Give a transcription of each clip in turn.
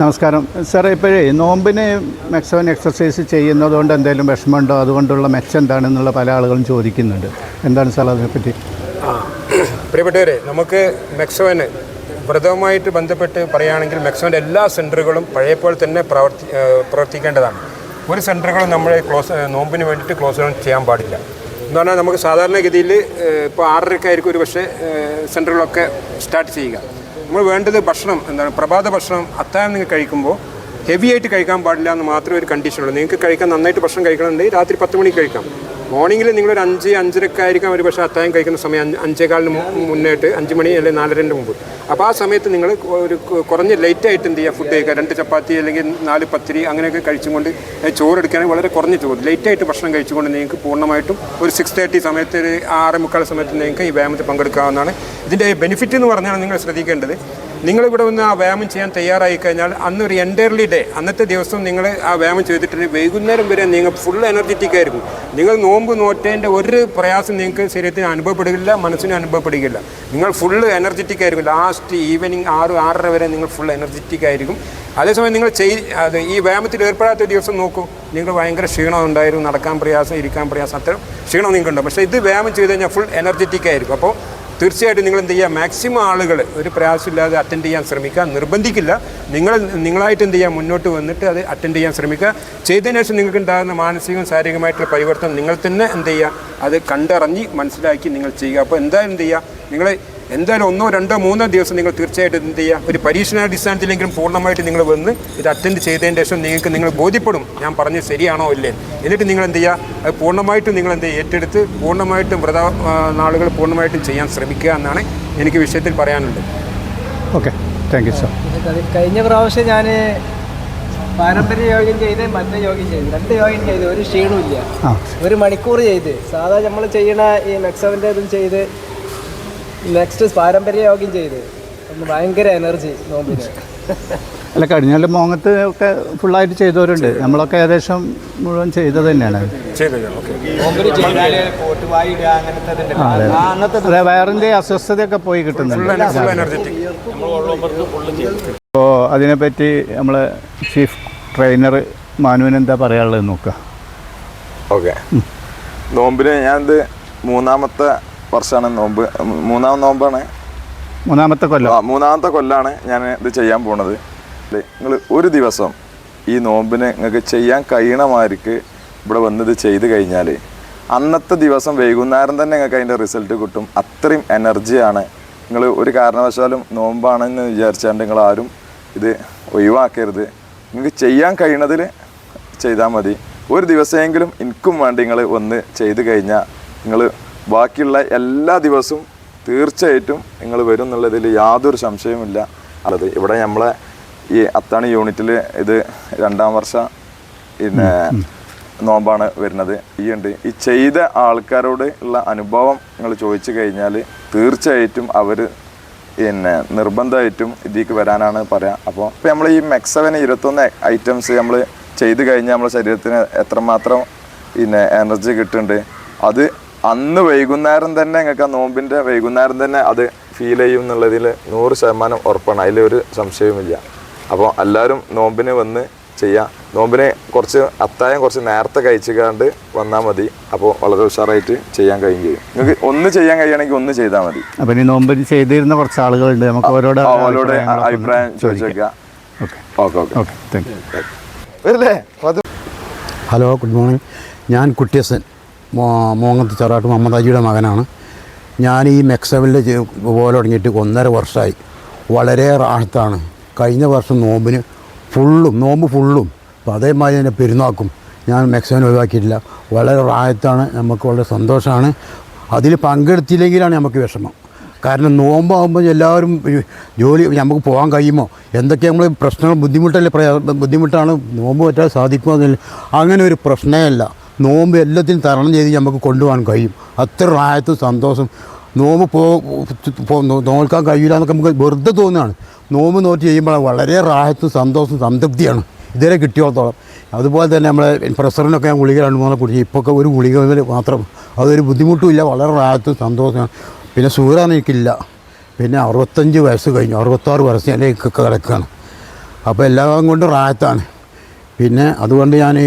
നമസ്കാരം. സാറേ ഇപ്പോഴേ നോമ്പിന് മെക്സോൻ എക്സസൈസ് ചെയ്യുന്നതുകൊണ്ട് എന്തെങ്കിലും വിഷമമുണ്ടോ? അതുകൊണ്ടുള്ള മെച്ചം എന്താണെന്നുള്ള പല ആളുകളും ചോദിക്കുന്നുണ്ട്. എന്താണ് സാർ അതിനെപ്പറ്റി? ആ പ്രിയപ്പെട്ടവരെ നമുക്ക് മെക്സോന് വ്രതവുമായിട്ട് ബന്ധപ്പെട്ട് പറയുകയാണെങ്കിൽ മെക്സോന്റെ എല്ലാ സെന്ററുകളും പഴയപ്പോൾ തന്നെ പ്രവർത്തി പ്രവർത്തിക്കേണ്ടതാണ്. ഒരു സെന്ററുകളും നമ്മൾ ക്ലോസ് നോമ്പിന് വേണ്ടിയിട്ട് ക്ലോസ് ഡൗൺ ചെയ്യാൻ പാടില്ല. എന്ന് പറഞ്ഞാൽ നമുക്ക് സാധാരണഗതിയിൽ ഇപ്പോൾ ആറരക്കായിരിക്കും ഒരു പക്ഷേ സെന്ററുകളൊക്കെ സ്റ്റാർട്ട് ചെയ്യുക. നമ്മൾ വേണ്ടത് ഭക്ഷണം എന്താണ് പ്രഭാത ഭക്ഷണം അത്താഴം നിങ്ങൾ കഴിക്കുമ്പോൾ ഹെവി ആയിട്ട് കഴിക്കാൻ പാടില്ല എന്ന് മാത്രമേ ഒരു കണ്ടീഷനുള്ളൂ നിങ്ങൾക്ക് കഴിക്കാൻ നന്നായിട്ട് ഭക്ഷണം കഴിക്കണമെന്നുണ്ടെങ്കിൽ രാത്രി പത്ത് മണിക്ക് കഴിക്കാം. മോർണിംഗിൽ നിങ്ങളൊരു അഞ്ച് അഞ്ചരക്ക് ആയിരിക്കാം ഒരു പക്ഷേ അത്തായം കഴിക്കുന്ന സമയം. അഞ്ച് അഞ്ചേകാലിന് മുന്നേട്ട് അഞ്ച് മണി അല്ലെങ്കിൽ നാലരന്റെ മുമ്പ്. അപ്പോൾ ആ സമയത്ത് നിങ്ങൾ ഒരു കുറഞ്ഞ ലൈറ്റായിട്ട് എന്ത് ചെയ്യുക ഫുഡ് കഴിക്കുക രണ്ട് ചപ്പാത്തി അല്ലെങ്കിൽ നാല് പത്തിരി അങ്ങനെയൊക്കെ കഴിച്ചുകൊണ്ട് ഏ, ചോറ് എടുക്കുകയാണെങ്കിൽ വളരെ കുറഞ്ഞ ചോറ് ലൈറ്റായിട്ട് ഭക്ഷണം കഴിച്ചുകൊണ്ട് നിങ്ങൾക്ക് പൂർണമായിട്ടും ഒരു സിക്സ് തേർട്ടി സമയത്ത് ഒരു ആറ് മുക്കാൽ സമയത്ത് നിങ്ങൾക്ക് ഈ വ്യായാമത്തിൽ പങ്കെടുക്കാവുന്നതാണ്. ഇതിന്റെ ബെനിഫിറ്റ് എന്ന് പറഞ്ഞാൽ നിങ്ങൾ ശ്രദ്ധിക്കേണ്ടത്. നിങ്ങൾ ഇവിടെ വന്ന് ആ വ്യായാമം ചെയ്യാൻ തയ്യാറായി കഴിഞ്ഞാൽ അന്ന് ഒരു എന്റയർലി ഡേ അന്നത്തെ ദിവസം നിങ്ങൾ ആ വ്യായാമം ചെയ്തിട്ട് വൈകുന്നേരം വരെ നിങ്ങൾ ഫുൾ എനർജറ്റിക് ആയിരിക്കും. നിങ്ങൾ നോമ്പ് നോറ്റേന്റെ ഒരു പ്രയാസം നിങ്ങൾക്ക് ശരീരത്തിന് അനുഭവപ്പെടുകയില്ല മനസ്സിന് അനുഭവപ്പെടുകയില്ല. നിങ്ങൾ ഫുൾ എനർജറ്റിക് ആയിരിക്കും. ലാസ്റ്റ് ഈവനിങ് ആറ് ആറര വരെ നിങ്ങൾ ഫുൾ എനർജറ്റിക് ആയിരിക്കും. അതേസമയം നിങ്ങൾ ചെയ് അത് ഈ വ്യായാമത്തിൽ ഏർപ്പെടാത്ത ദിവസം നോക്കൂ. നിങ്ങൾ ഭയങ്കര ക്ഷീണം ഉണ്ടായിരുന്നു നടക്കാൻ പ്രയാസം ഇരിക്കാൻ പ്രയാസം അത്തരം ക്ഷീണം നിങ്ങൾക്കുണ്ട്. പക്ഷേ ഇത് വ്യായാമം ചെയ്ത് കഴിഞ്ഞാൽ ഫുൾ എനർജറ്റിക് ആയിരിക്കും. അപ്പോൾ തീർച്ചയായിട്ടും നിങ്ങൾ എന്ത് ചെയ്യുക മാക്സിമം ആളുകൾ ഒരു പ്രയാസമില്ലാതെ അറ്റൻഡ് ചെയ്യാൻ ശ്രമിക്കുക. നിർബന്ധിക്കില്ല. നിങ്ങൾ നിങ്ങളായിട്ട് എന്ത് ചെയ്യുക മുന്നോട്ട് വന്നിട്ട് അത് അറ്റൻഡ് ചെയ്യാൻ ശ്രമിക്കുക. ചെയ്തതിനു ശേഷം നിങ്ങൾക്ക് ഉണ്ടാകുന്ന മാനസികവും ശാരീരികമായിട്ടുള്ള പരിവർത്തനം നിങ്ങൾ തന്നെ എന്ത് ചെയ്യുക? അത് കണ്ടറിഞ്ഞ് മനസ്സിലാക്കി നിങ്ങൾ ചെയ്യുക. അപ്പോൾ എന്തായാലും എന്ത് ചെയ്യുക? നിങ്ങൾ എന്തായാലും ഒന്നോ രണ്ടോ മൂന്നോ ദിവസം നിങ്ങൾ തീർച്ചയായിട്ടും എന്ത് ചെയ്യുക? ഒരു പരീക്ഷണാടിസ്ഥാനത്തിലെങ്കിലും പൂർണമായിട്ട് നിങ്ങൾ വന്ന് ഇത് അറ്റൻഡ് ചെയ്തതിന് ശേഷം നിങ്ങൾക്ക് നിങ്ങൾ ബോധ്യപ്പെടും. ഞാൻ പറഞ്ഞത് ശരിയാണോ ഇല്ലേ? എന്നിട്ട് നിങ്ങൾ എന്ത് ചെയ്യുക? അത് പൂർണമായിട്ടും നിങ്ങൾ എന്ത് ഏറ്റെടുത്ത് പൂർണമായിട്ടും വ്രത നാളുകൾ പൂർണമായിട്ടും ചെയ്യാൻ ശ്രമിക്കുക എന്നാണ് എനിക്ക് വിഷയത്തിൽ പറയാനുള്ളത്. ഓക്കെ. താങ്ക് യു സാർ കഴിഞ്ഞ പ്രാവശ്യം ഞാൻ പാരമ്പര്യ യോഗം ചെയ്ത് മറ്റേ യോഗം ചെയ്ത്. രണ്ട് യോഗം ചെയ്ത്. ഒരു ക്ഷീണമില്ല ഒരു മണിക്കൂർ ചെയ്ത്. സാധാരണ നമ്മൾ ചെയ്യണ ഈ മെക്സവിന്റെ ഇതും ചെയ്ത് നെക്സ്റ്റ് പാരമ്പര്യ യോഗം ചെയ്ത്. ഭയങ്കര എനർജി നോമ്പിന്. അല്ല കഴിഞ്ഞ മോങ്ങത്ത് ഒക്കെ ഫുള്ളായിട്ട് ചെയ്തവരുണ്ട്. നമ്മളൊക്കെ ഏകദേശം മുഴുവൻ ചെയ്തത് തന്നെയാണ്. അതെ. വയറിന്റെ അസ്വസ്ഥതയൊക്കെ പോയി കിട്ടുന്നുണ്ട്. അപ്പോൾ അതിനെപ്പറ്റി നമ്മൾ ചീഫ് ട്രെയിനർ മാനുവിന് എന്താ പറയാനുള്ളത് നോക്കുക. ഓക്കെ. നോമ്പിന് ഞാനിത് മൂന്നാമത്തെ വർഷമാണ് നോമ്പ്. മൂന്നാം നോമ്പാണ്. മൂന്നാമത്തെ കൊല്ലം. ആ, മൂന്നാമത്തെ കൊല്ലാണ് ഞാൻ ഇത് ചെയ്യാൻ പോണത്. നിങ്ങൾ ഒരു ദിവസം ഈ നോമ്പിന് നിങ്ങൾക്ക് ചെയ്യാൻ കഴിയണമാർക്ക് ഇവിടെ വന്നത് ചെയ്ത് കഴിഞ്ഞാൽ അന്നത്തെ ദിവസം വൈകുന്നേരം തന്നെ നിങ്ങൾക്ക് അതിന്റെ റിസൾട്ട് കിട്ടും. അത്രയും എനർജിയാണ് നിങ്ങൾ ഒരു കാരണവശാലും നോമ്പാണെന്ന് വിചാരിച്ചാണ്ട് നിങ്ങൾ ആരും ഇത് ഒഴിവാക്കരുത്. നിങ്ങൾക്ക് ചെയ്യാൻ കഴിയണതിൽ ചെയ്താൽ മതി. ഒരു ദിവസമെങ്കിലും എനിക്കും വേണ്ടി നിങ്ങൾ ഒന്ന് ചെയ്ത് കഴിഞ്ഞാൽ നിങ്ങൾ ബാക്കിയുള്ള എല്ലാ ദിവസവും തീർച്ചയായിട്ടും നിങ്ങൾ വരും എന്നുള്ളതിൽ യാതൊരു സംശയവുമില്ല. അല്ലത് ഇവിടെ നമ്മളെ ഈ അത്താണി യൂണിറ്റിൽ ഇത് രണ്ടാം വർഷ പിന്നെ നോമ്പാണ് വരുന്നത്. ഈ ഉണ്ട്. ഈ ചെയ്ത ആൾക്കാരോട് ഉള്ള അനുഭവം നിങ്ങൾ ചോദിച്ചു കഴിഞ്ഞാൽ തീർച്ചയായിട്ടും അവർ പിന്നെ നിർബന്ധമായിട്ടും ഇതിലേക്ക് വരാനാണ് പറയാം. അപ്പോൾ ഇപ്പോൾ നമ്മൾ ഈ മെക്സവന് ഇരുപത്തൊന്ന് ഐറ്റംസ് നമ്മൾ ചെയ്ത് കഴിഞ്ഞാൽ നമ്മുടെ ശരീരത്തിന് എത്രമാത്രം പിന്നെ എനർജി കിട്ടുന്നുണ്ട്. അത് അന്ന് വൈകുന്നേരം തന്നെ നിങ്ങൾക്ക് ആ നോമ്പിന്റെ വൈകുന്നേരം തന്നെ അത് ഫീൽ ചെയ്യും എന്നുള്ളതിൽ നൂറ് ശതമാനം ഉറപ്പാണ്. അതിലൊരു സംശയവുമില്ല. അപ്പോൾ എല്ലാവരും നോമ്പിന് വന്ന് ചെയ്യാം. നോമ്പിന് കുറച്ച് അത്തായം കുറച്ച് നേരത്തെ കഴിച്ചുകാണ്ട് വന്നാൽ മതി. അപ്പോൾ വളരെ ഉഷാറായിട്ട് ചെയ്യാൻ കഴിയും ചെയ്യും. നിങ്ങൾക്ക് ഒന്ന് ചെയ്യാൻ കഴിയുകയാണെങ്കിൽ ഒന്ന് ചെയ്താൽ മതി. അപ്പം ഇനി നോമ്പിന് ചെയ്തിരുന്ന കുറച്ച് ആളുകളുണ്ട്. നമുക്ക് അവരോട് അവരോട് അഭിപ്രായം ചോദിച്ചേക്കാം ചോദിക്കാം. വെക്കുക okay. Okay okay. Okay thank you. വരില്ലേ? Hello good morning. ഞാൻ കുട്ടിയസൻ. മോങ്ങത്ത് ചെറാട്ട് മുഹമ്മദ് മകനാണ്. ഞാൻ ഈ മെക്സവലിന്റെ പോലെ തുടങ്ങിയിട്ട് ഒന്നര വർഷമായി. വളരെ റാഹത്താണ്. കഴിഞ്ഞ വർഷം നോമ്പിന് ഫുള്ളും നോമ്പ് ഫുള്ളും. അപ്പോൾ അതേമാതിരി തന്നെ പെരുന്നാക്കും ഞാൻ മെക്സവൻ ഒഴിവാക്കിയിട്ടില്ല. വളരെ റാഹത്താണ്. നമുക്ക് വളരെ സന്തോഷമാണ്. അതിൽ പങ്കെടുത്തില്ലെങ്കിലാണ് നമുക്ക് വിഷമം. കാരണം നോമ്പാകുമ്പോൾ എല്ലാവരും ജോലി നമുക്ക് പോകാൻ കഴിയുമോ? എന്തൊക്കെ നമ്മൾ പ്രശ്നങ്ങൾ ബുദ്ധിമുട്ടല്ലേ പ്രയാ ബുദ്ധിമുട്ടാണ്? നോമ്പ് പറ്റാതെ സാധിക്കുമോ അങ്ങനെ ഒരു പ്രശ്നമല്ല നോമ്പ് എല്ലാത്തിനും തരണം ചെയ്ത് നമുക്ക് കൊണ്ടുപോകാൻ കഴിയും. അത്ര റായത്തും സന്തോഷം. നോമ്പ് പോ പോ- നോ- നോക്കാൻ കഴിയില്ല എന്നൊക്കെ നമുക്ക് വെറുതെ തോന്നുകയാണ്. നോമ്പ് നോറ്റ് ചെയ്യുമ്പോൾ വളരെ റാഹത്തും സന്തോഷവും സംതൃപ്തിയാണ്. ഇതുവരെ കിട്ടിയോളത്തോളം. അതുപോലെ തന്നെ നമ്മളെ പ്രഷറിനൊക്കെ ഞാൻ ഗുളിക രണ്ട് മൂന്ന് കുടിച്ച്. ഇപ്പോൾ ഒരു ഗുളിക മാത്രം. അതൊരു ബുദ്ധിമുട്ടുമില്ല വളരെ റാഹത്തും സന്തോഷമാണ്. പിന്നെ സൂര്യാണ് എനിക്കില്ല. പിന്നെ അറുപത്തഞ്ച് വയസ്സ് കഴിഞ്ഞു. അറുപത്താറ് വയസ്സ് ഞാൻ കിടക്കുകയാണ്. അപ്പോൾ എല്ലാം കൊണ്ടും റാഹത്താണ്. പിന്നെ അതുകൊണ്ട് ഞാൻ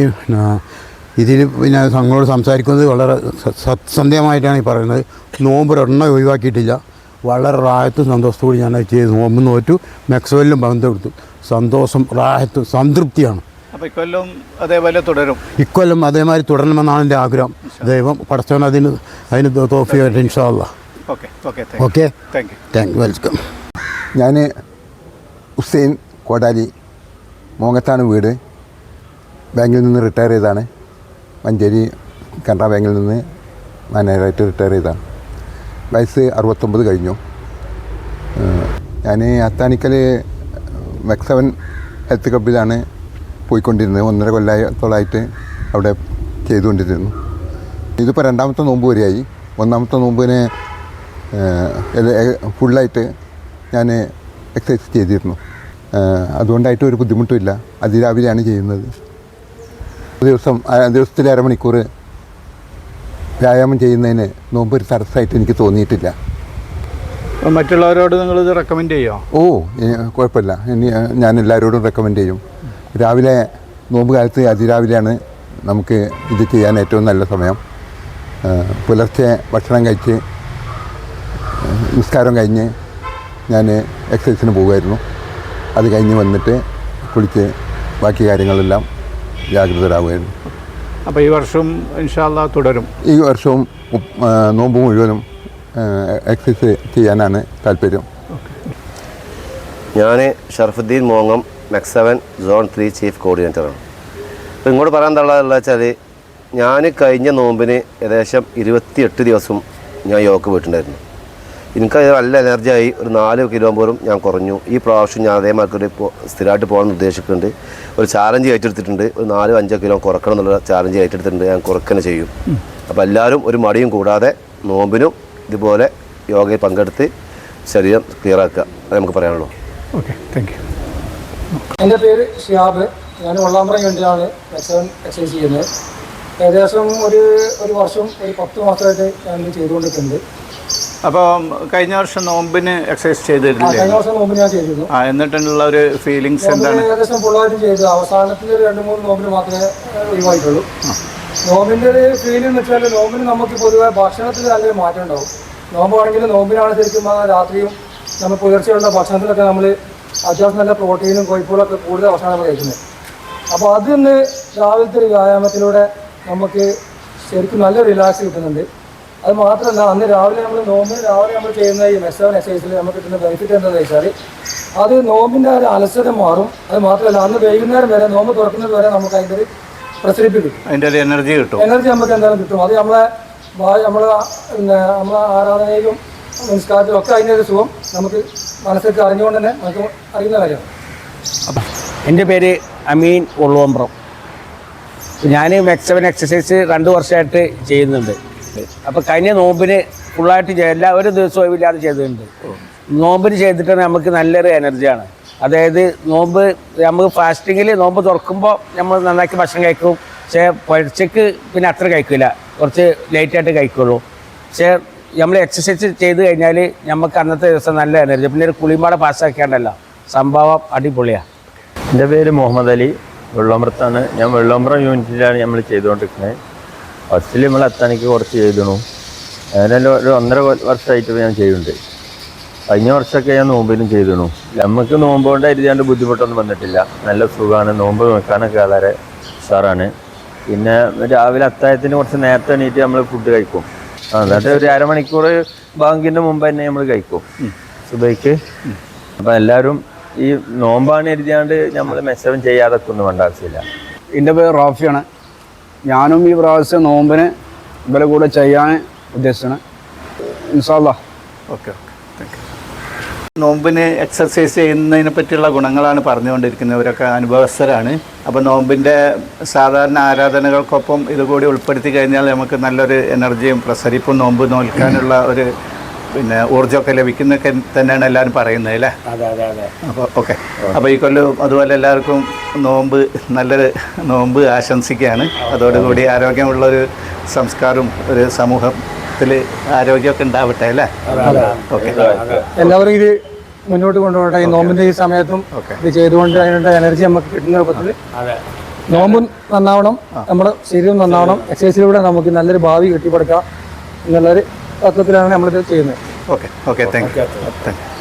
ഇതിൽ പിന്നെ തങ്ങളോട് സംസാരിക്കുന്നത് വളരെ സ- സത്യസന്ധമായിട്ടാണ് ഈ പറയുന്നത്. നോമ്പ് ഒരെണ്ണം ഒഴിവാക്കിയിട്ടില്ല. വളരെ റായത്തും സന്തോഷത്തോടെ ഞാൻ ചെയ്ത്. നോമ്പ് നോറ്റു. മെക്സോയിലും ബന്ധപ്പെടുത്തു സന്തോഷം റായത്ത് സംതൃപ്തിയാണ്. അപ്പോൾ ഇക്കൊല്ലം അതേപോലെ തുടരും. ഇക്കൊല്ലം അതേമാതിരി തുടരണമെന്നാണ് എന്റെ ആഗ്രഹം. ദൈവം പഠിച്ചവൻ അതിന് അതിന് തോഫിയായിട്ട് ഇൻഷാല്ല okay okay thank okay? Thank you. Thank welcome. ഞാൻ ഹുസൈൻ കോടാലി മോങ്ങത്താണ് വീട് ബാങ്കിൽ നിന്ന് റിട്ടയർ ചെയ്താണ് മഞ്ചേരി കനറ ബാങ്കിൽ നിന്ന് മാനേജറായിട്ട് റിട്ടയർ ചെയ്താണ്. വയസ്സ് അറുപത്തൊമ്പത് കഴിഞ്ഞു. ഞാൻ അത്താണിക്കൽ മെക്സവൻ ഹെൽത്ത് ക്ലബിലാണ് പോയിക്കൊണ്ടിരുന്നത്. ഒന്നര കൊല്ലത്തോളായിട്ട് അവിടെ ചെയ്തുകൊണ്ടിരുന്നു. ഇതിപ്പോൾ രണ്ടാമത്തെ നോമ്പ് വരെയായി. ഒന്നാമത്തെ നോമ്പിന് ഫുള്ളായിട്ട് ഞാൻ എക്സസൈസ് ചെയ്തിരുന്നു. അതുകൊണ്ടായിട്ട് ഒരു ബുദ്ധിമുട്ടുമില്ല അതിരാവിലെയാണ് ചെയ്യുന്നത്. ദിവസം ദിവസത്തിൽ അരമണിക്കൂർ വ്യായാമം ചെയ്യുന്നതിന് നോമ്പ് ഒരു തടസ്സമായിട്ട് എനിക്ക് തോന്നിയിട്ടില്ല. മറ്റുള്ളവരോട് മറ്റുള്ളവരോട് നിങ്ങളിത് റെക്കമെൻഡ് ചെയ്യോ? ഓ കുഴപ്പമില്ല. ഇനി ഞാൻ എല്ലാവരോടും റെക്കമെൻഡ് ചെയ്യും. രാവിലെ നോമ്പ് കാലത്ത് അതിരാവിലെയാണ് നമുക്ക് ഇത് ചെയ്യാൻ ഏറ്റവും നല്ല സമയം. പുലർച്ചെ ഭക്ഷണം കഴിച്ച് നിസ്കാരം കഴിഞ്ഞ് ഞാൻ എക്സസൈസിന് പോകുമായിരുന്നു. അത് കഴിഞ്ഞ് വന്നിട്ട് കുളിച്ച് ബാക്കി കാര്യങ്ങളെല്ലാം ജാഗ്രതരാകുമായിരുന്നു അപ്പോൾ ഈ വർഷം ഇൻഷാല്ല തുടരും. ഈ വർഷവും നോമ്പ് മുഴുവനും എക്സസൈസ് ചെയ്യാനാണ് താല്പര്യം. ഞാൻ Sharafudheen മോങ്ങം MEC seven zone three chief കോർഡിനേറ്ററാണ് അപ്പോൾ ഇങ്ങോട്ട് പറയാൻ തള്ളതെന്ന് വെച്ചാൽ ഞാൻ കഴിഞ്ഞ നോമ്പിന് ഏകദേശം ഇരുപത്തിയെട്ട് ദിവസം ഞാൻ യോഗ പോയിട്ടുണ്ടായിരുന്നു. എനിക്ക് നല്ല എനർജിയായി ഒരു നാല് കിലോ പോലും ഞാൻ കുറഞ്ഞു. ഈ പ്രാവശ്യം ഞാൻ അതേമാർക്ക് ഒരു സ്ഥിരമായിട്ട് പോകാൻ ഉദ്ദേശിക്കുന്നുണ്ട്. ഒരു ചാലഞ്ച് ഏറ്റെടുത്തിട്ടുണ്ട്. ഒരു നാലോ അഞ്ചോ കിലോ കുറക്കണം എന്നുള്ള ചാലഞ്ച് ഏറ്റെടുത്തിട്ടുണ്ട്. ഞാൻ കുറക്കന്നെ ചെയ്യും. അപ്പോൾ എല്ലാവരും ഒരു മടിയും കൂടാതെ നോമ്പിനും ഇതുപോലെ യോഗയിൽ പങ്കെടുത്ത് ശരീരം ക്ലിയറാക്കുക അത് നമുക്ക് പറയാനുള്ളൂ. ഓക്കെ താങ്ക് യു എന്റെ പേര് ഷിയാബ് ഞാൻ വെള്ളാമ്പ്രം വേണ്ടിയാണ് എക്സവൻ എക്സസൈസ് ചെയ്യുന്നത്. ഏകദേശം ഒരു ഒരു വർഷം ഒരു പത്ത് മാസമായിട്ട് ഞാൻ ഇത് ചെയ്തുകൊണ്ടിരിക്കുന്നുണ്ട്. അപ്പോൾ കഴിഞ്ഞ വർഷം നോമ്പിന് എക്സസൈസ് ആ, കഴിഞ്ഞ വർഷം നോമ്പിന് ഞാൻ ചെയ്തിരുന്നു. ആ എന്നിട്ടുള്ള ഒരു ഫീലിങ്സ് എന്താണ്? ഏകദേശം ഫുള്ളായിട്ട് ചെയ്തു. അവസാനത്തിൽ രണ്ട് മൂന്ന് നോമ്പിന് മാത്രമേ ഒഴിവായിട്ടുള്ളൂ. നോമ്പിന്റെ ഒരു ഫീൽ എന്ന് വെച്ചാൽ നോമ്പിന് നമുക്ക് പൊതുവെ ഭക്ഷണത്തിൽ നല്ലൊരു മാറ്റം ഉണ്ടാവും. നോമ്പാണെങ്കിൽ നോമ്പിനാണ് ശരിക്കും രാത്രിയും നമ്മൾ പുലർച്ചെയുള്ള ഭക്ഷണത്തിലൊക്കെ നമ്മൾ അത്യാവശ്യം നല്ല പ്രോട്ടീനും കൊഴുപ്പുകളൊക്കെ കൂടുതൽ ഭക്ഷണം നമ്മൾ കഴിക്കുന്നത്. അപ്പോൾ അതിന്ന് രാവിലത്തെ ഒരു വ്യായാമത്തിലൂടെ നമുക്ക് ശരിക്കും നല്ല റിലാക്സ് കിട്ടുന്നുണ്ട്. അത് മാത്രമല്ല അന്ന് രാവിലെ നമ്മൾ നോമ്പിന് രാവിലെ നമ്മൾ ചെയ്യുന്ന ഈ മെസ്സവൻ എക്സസൈസിൽ നമുക്ക് കിട്ടുന്ന ബെനിഫിറ്റ് എന്താണെന്ന് വെച്ചാൽ അത് നോമ്പിന്റെ ഒരു അലസത മാറും. അത് മാത്രമല്ല അന്ന് വൈകുന്നേരം വരെ നോമ്പ് തുറക്കുന്നത് വരെ നമുക്ക് അതിന്റെ ഒരു പ്രസരിപ്പിക്കും അതിന്റെ ഒരു എനർജി കിട്ടും. എനർജി നമുക്ക് എന്തായാലും കിട്ടും. അത് നമ്മളെ വാ- നമ്മളെ പിന്നെ നമ്മളെ ആരാധനയിലും നിസ്കാരത്തിലും ഒക്കെ അതിന്റെ ഒരു സുഖം നമുക്ക് മനസ്സിലേക്ക് അറിഞ്ഞുകൊണ്ട് തന്നെ നമുക്ക് അറിയുന്ന കാര്യമാണ്. എന്റെ പേര് അമീൻ ഉള്ളുവമ്പ്രം ഞാൻ മെക്സവൻ എക്സസൈസ് രണ്ട് വർഷമായിട്ട് ചെയ്യുന്നുണ്ട്. അപ്പോൾ കഴിഞ്ഞ നോമ്പിന് ഫുള്ളായിട്ട് എല്ലാ ഒരു ദിവസവും ഒഴിവില്ലാതെ ചെയ്തിട്ടുണ്ട് നോമ്പിന് ചെയ്തിട്ട് നമുക്ക് നല്ലൊരു എനർജിയാണ് അതായത് നോമ്പ് നമുക്ക് ഫാസ്റ്റിങ്ങിൽ നോമ്പ് തുറക്കുമ്പോൾ നമ്മൾ നന്നാക്കി ഭക്ഷണം കഴിക്കും. പക്ഷേ പൊഴച്ചക്ക് പിന്നെ അത്ര കഴിക്കില്ല കുറച്ച് ലേറ്റായിട്ട് കഴിക്കുള്ളൂ. പക്ഷേ നമ്മൾ എക്സസൈസ് ചെയ്ത് കഴിഞ്ഞാൽ നമുക്ക് അന്നത്തെ ദിവസം നല്ല എനർജി പിന്നെ ഒരു കുളിമാട പാസ്സാക്കിയാണ്ടല്ലോ സംഭവം അടിപൊളിയാണ് എന്റെ പേര് മുഹമ്മദ് അലി. വെള്ളോമ്പ്രത്താണ്. ഞാൻ വെള്ളോമ്പ്രം യൂണിറ്റിലാണ് നമ്മൾ ചെയ്തുകൊണ്ടിരിക്കുന്നത്. ഫസ്റ്റിൽ നമ്മൾ അത്താണിക്ക് കുറച്ച് ചെയ്തിണു അതിനെല്ലാം ഒരു ഒന്നര വർഷമായിട്ട് ഞാൻ ചെയ്യുന്നുണ്ട് കഴിഞ്ഞ വർഷമൊക്കെ ഞാൻ നോമ്പിനും ചെയ്തിരുന്നു. നമുക്ക് നോമ്പ് കൊണ്ട് ബുദ്ധിമുട്ടൊന്നും വന്നിട്ടില്ല. നല്ല സുഖമാണ് നോമ്പ് നോക്കാനൊക്കെ വളരെ ഉഷാറാണ്. പിന്നെ രാവിലെ അത്തായത്തിന് കുറച്ച് നേരത്തെ എണീറ്റ് നമ്മൾ ഫുഡ് കഴിക്കും. എന്നിട്ട് ഒരു അരമണിക്കൂർ ബാങ്കിന്റെ മുമ്പ് തന്നെ നമ്മൾ കഴിക്കും. സുബൈക്ക്. അപ്പം എല്ലാവരും ഈ നോമ്പാണ് എഴുതിയാണ്ട് നമ്മൾ മെസ്സേജ് ചെയ്യാതൊക്കെ ഒന്നും വേണ്ട ആവശ്യമില്ല. എന്റെ പേര് റാഫിയാണ്. ഞാനും ഈ പ്രാവശ്യം നോമ്പിന് ഇവരെ കൂടെ ചെയ്യാൻ ഉദ്ദേശിച്ചാണ് ഇൻഷാല്ല ഓക്കെ ഓക്കെ. നോമ്പിന് എക്സർസൈസ് ചെയ്യുന്നതിനെ പറ്റിയുള്ള ഗുണങ്ങളാണ് പറഞ്ഞുകൊണ്ടിരിക്കുന്നവരൊക്കെ അനുഭവസ്ഥരാണ്. അപ്പോൾ നോമ്പിന്റെ സാധാരണ ആരാധനകൾക്കൊപ്പം ഇതുകൂടി ഉൾപ്പെടുത്തി കഴിഞ്ഞാൽ നമുക്ക് നല്ലൊരു എനർജിയും പ്രസരിപ്പും നോമ്പ് നോൽക്കാനുള്ള ഒരു പിന്നെ ഊർജമൊക്കെ ലഭിക്കുന്നൊക്കെ തന്നെയാണ് എല്ലാവരും പറയുന്നത് അല്ലേ? അതെ അതെ അതെ. അപ്പോൾ ഓക്കെ. അപ്പോൾ ഈ കൊല്ലം അതുപോലെ എല്ലാവർക്കും നോമ്പ് നല്ലൊരു നോമ്പ് ആശംസിക്കുകയാണ്. അതോടുകൂടി ആരോഗ്യമുള്ളൊരു സംസ്കാരവും ഒരു സമൂഹത്തിൽ ആരോഗ്യമൊക്കെ ഉണ്ടാവട്ടെ അല്ലേ? ഓക്കെ. എല്ലാവരും ഇത് മുന്നോട്ട് കൊണ്ടുപോകട്ടെ. ഈ നോമ്പിന്റെ ഈ സമയത്തും ഇത് ചെയ്തുകൊണ്ട് അതിനുള്ള എനർജി നമുക്ക് കിട്ടുന്ന രൂപത്തിൽ അതെ. നോമ്പും നന്നാവണം. നമ്മുടെ ശരീരം നന്നാവണം. എക്സസൈസിലൂടെ നമുക്ക് നല്ലൊരു ഭാവി കെട്ടിപ്പടുക്കാം. എന്നുള്ളൊരു തത്വത്തിലാണ് നമ്മളിത് ചെയ്യുന്നത്. Okay okay thank you thank you